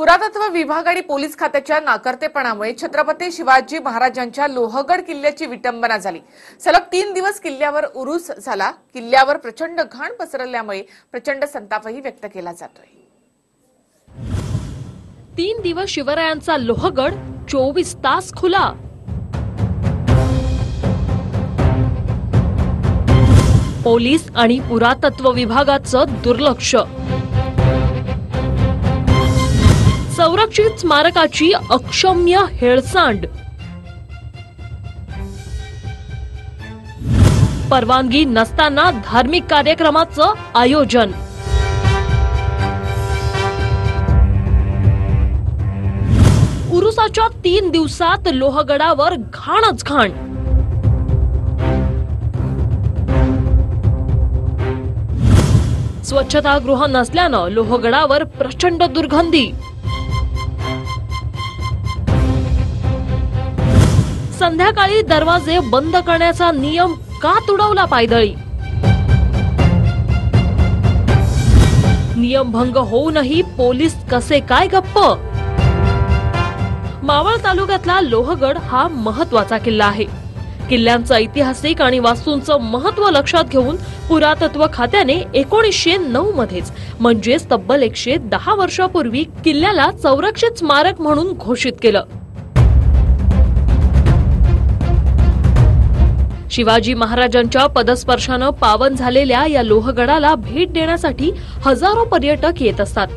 पुरातत्व विभाग आणि पोलीस खात्याच्या नाकर्तेपणामुळे छत्रपती शिवाजी महाराजांच्या लोहगड किल्ल्याची विटंबना झाली. सलग तीन दिवस किल्ल्यावर उरूस झाला. किल्ल्यावर प्रचंड घाण पसरल्यामुळे प्रचंड संतापही व्यक्त केला जातोय. तीन दिवस शिवरायांचा लोहगड चोवीस तास खुला. पोलीस आणि पुरातत्व विभागाचं दुर्लक्ष. संरक्षित स्मारकाची अक्षम्य हेळसांड. परवानगी नसताना धार्मिक कार्यक्रमाचं आयोजन. उरुसाच्या तीन दिवसात लोहगडावर घाणच घाण. स्वच्छतागृह नसल्यानं लोहगडावर प्रचंड दुर्गंधी. संध्याकाळी दरवाजे बंद करण्याचा नियम का तुडवला पायदळी? नियमभंग होऊनही पोलीस कसे काय गप्प? मावळ तालुक्यातला लोहगड हा महत्त्वाचा किल्ला आहे. किल्ल्यांचं ऐतिहासिक आणि वास्तूंचं महत्त्व लक्षात घेऊन पुरातत्व खात्याने एकोणीसशे नऊ मध्येच म्हणजेच तब्बल एकशे दहा वर्षापूर्वी किल्ल्याला संरक्षित स्मारक म्हणून घोषित केलं. शिवाजी महाराजांच्या पदस्पर्शानं पावन झालेल्या या लोहगडाला भेट देण्यासाठी हजारो पर्यटक येत असतात.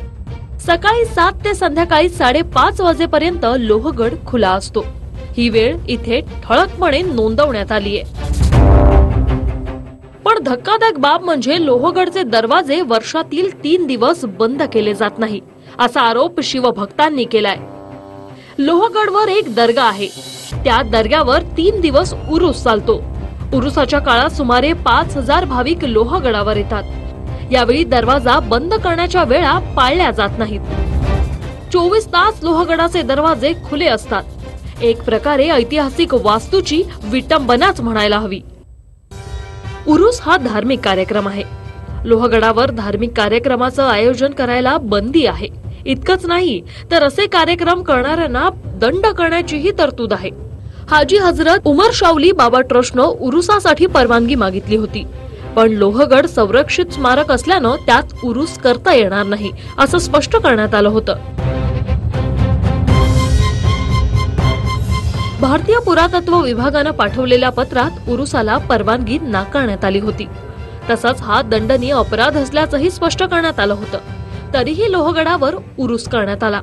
सकाळी सात ते संध्याकाळी साडेपाच वाजेपर्यंत लोहगड खुला असतो. ही वेळ इथे ठळकपणे नोंदवण्यात आली आहे पण धक्कादायक बाब म्हणजे लोहगडचे दरवाजे वर्षातील तीन दिवस बंद केले जात नाही असा आरोप शिवभक्तांनी केलाय. लोहगडवर एक दर्गा आहे. त्या दर्ग्यावर तीन दिवस उरूस चालतो. उरुसाच्या काळात सुमारे पाच हजार भाविक लोहगडावर येतात. यावेळी दरवाजा बंद करण्याच्या वेळा पाळल्या जात नाहीत. चोवीस तास लोहगडाचे दरवाजे खुले असतात. एक प्रकारे ऐतिहासिक वास्तूची विटंबनाच म्हणायला हवी. उरुस हा धार्मिक कार्यक्रम आहे. लोहगडावर धार्मिक कार्यक्रमाचं आयोजन करायला बंदी आहे. इतकंच नाही तर असे कार्यक्रम करणाऱ्यांना दंड करण्याचीही तरतूद आहे. हाजी हजरत उमर शावली बाबा ट्रस्टनं उरुसासाठी परवानगी मागितली होती. पण लोहगड संरक्षित स्मारक असल्यानं त्यात उरुस करता येणार नाही असं स्पष्ट करण्यात आलं होतं. भारतीय पुरातत्व विभागानं पाठवलेल्या पत्रात उरुसाला परवानगी नाकारण्यात आली होती. तसाच हा दंडनीय अपराध असल्याचंही स्पष्ट करण्यात आलं होतं. तरीही लोहगडावर उरुस करण्यात आला.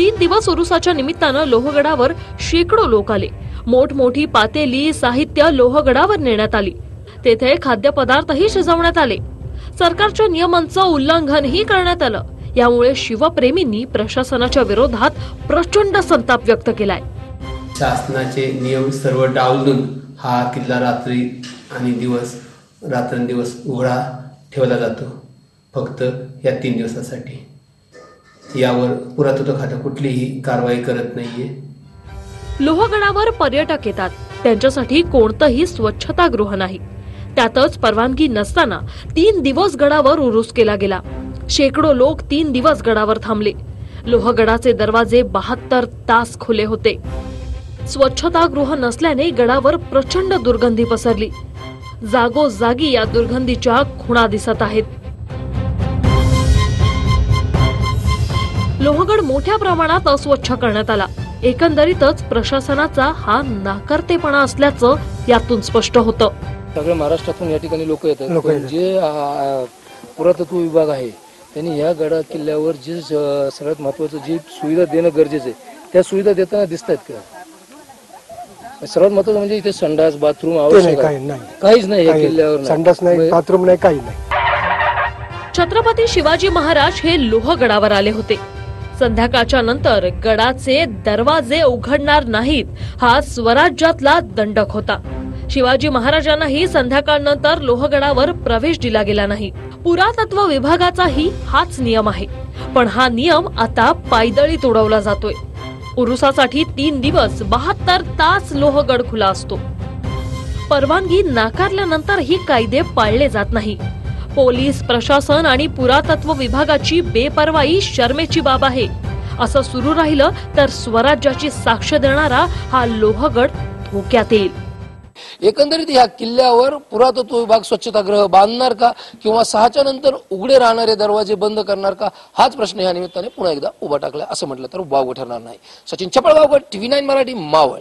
तीन दिवस उरुसाच्या निमित्तानं लोहगडावर शेकडो लोक आले. मोठमोठी पातेली साहित्य लोहगडावर नेण्यात आली. तेथे खाद्यपदार्थही शिजवण्यात आले. सरकारच्या नियमांचं उल्लंघनही करण्यात आलं. यामुळे शिवप्रेमींनी प्रशासनाच्या विरोधात प्रचंड संताप व्यक्त केलाय. शासनाचे नियम सर्व डावलून हा किल्ला रात्री आणि दिवस रात्रंदिवस उघडा ठेवला जातो. फक्त या तीन दिवसासाठी. यावर पुरातत्व खातं कुठलीही कारवाई करत नाहीये. लोहगडावर पर्यटक येतात. त्यांच्यासाठी कोणतंही स्वच्छतागृह नाही. त्यातच परवानगी नसताना तीन दिवस गडावर उरूस केला गेला. शेकडो लोक तीन दिवस गडावर थांबले. लोहगडाचे दरवाजे बहात्तर तास खुले होते. स्वच्छतागृह नसल्याने गडावर प्रचंड दुर्गंधी पसरली. जागोजागी या दुर्गंधीच्या खुणा दिसत आहेत. लोहगड मोठ्या प्रमाणात अस्वच्छ करण्यात आला. एकंदरीतच प्रशासनाचा हा नाकारतेपणा असल्याचं यातून स्पष्ट होतं. सगळ्या महाराष्ट्रातून या ठिकाणी लोक येतात. लोकं पण येतात. जे आ, पुरातत्व विभाग आहे त्यांनी या गडा किल्ल्यावर जे स- सगळ्यात महत्वाचं जी सुविधा देणं गरजेचं आहे त्या सुविधा देताना दिसत आहेत का? सर्वात महत्वाचं म्हणजे इथे संडास बाथरूम ते नाही आवश्यक आहे. काही नाही. काहीच नाही या काही किल्ल्यावर. नाही. संडास नाही म्हणजे बाथरूम नाही काही नाही. छत्रपती शिवाजी महाराज हे लोहगडावर आले होते. संध्याकाळच्या नंतर गडाचे दरवाजे उघडणार नाहीत हा स्वराज्यातला दंडक होता. शिवाजी महाराजांनाही संध्याकाळनंतर लोहगडावर प्रवेश दिला गेला नाही. पुरातत्व विभागाचाही हाच नियम आहे. पण हा नियम आता पायदळी तोडवला जातोय. उरुसासाठी तीन दिवस बहात्तर तास लोहगड खुला असतो. परवानगी नाकारल्यानंतर ही कायदे पाळले जात नाही. पोलीस प्रशासन आणि पुरातत्व विभागाची बेपर्वाई शर्मेची बाब आहे. असं सुरू राहिलं तर स्वराज्याची साक्ष देणारा हा लोहगड धोक्यात येईल. एकंदरीत ह्या किल्ल्यावर पुरातत्व विभाग स्वच्छतागृह बांधणार का किंवा सहाच्या नंतर उघडे राहणारे दरवाजे बंद करणार का? हाच प्रश्न या निमित्ताने पुन्हा एकदा उभा टाकला असं म्हटलं तर वाव ठरणार नाही. Sachin Chapalgaonkar TV nine Marathi Maval.